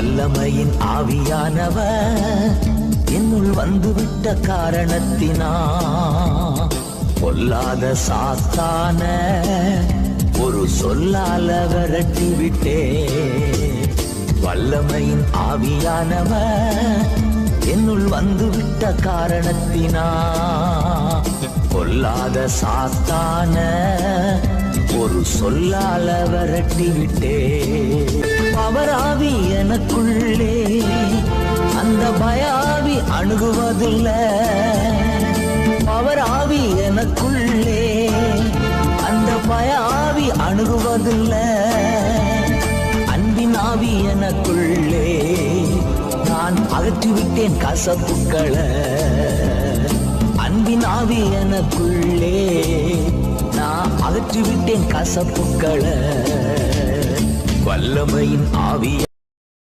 வல்லமையின் ஆவியானவ என்னுள் வந்துவிட்ட காரணத்தினா. பொல்லாத சாத்தான ஒரு சொல்லால விரட்டி விட்டே. வல்லமையின் ஆவியானவ என்னுள் வந்துவிட்ட காரணத்தினா. பொல்லாத சாத்தான ஒரு சொல்லால விரட்டி விட்டே. பவராவி எனக்குள்ளே அந்த பயாவி அணுகுவதில்ல. பவராவி எனக்குள்ளே அந்த பயாவி அணுகுவதில்ல. அன்பின் ஆவி எனக்குள்ளே நான் அகற்றிவிட்டேன் கசப்புக்களை. அன்பின் ஆவி எனக்குள்ளே நான் அகற்றிவிட்டேன் கசப்புக்களை. வல்லமையின் ஆவிய.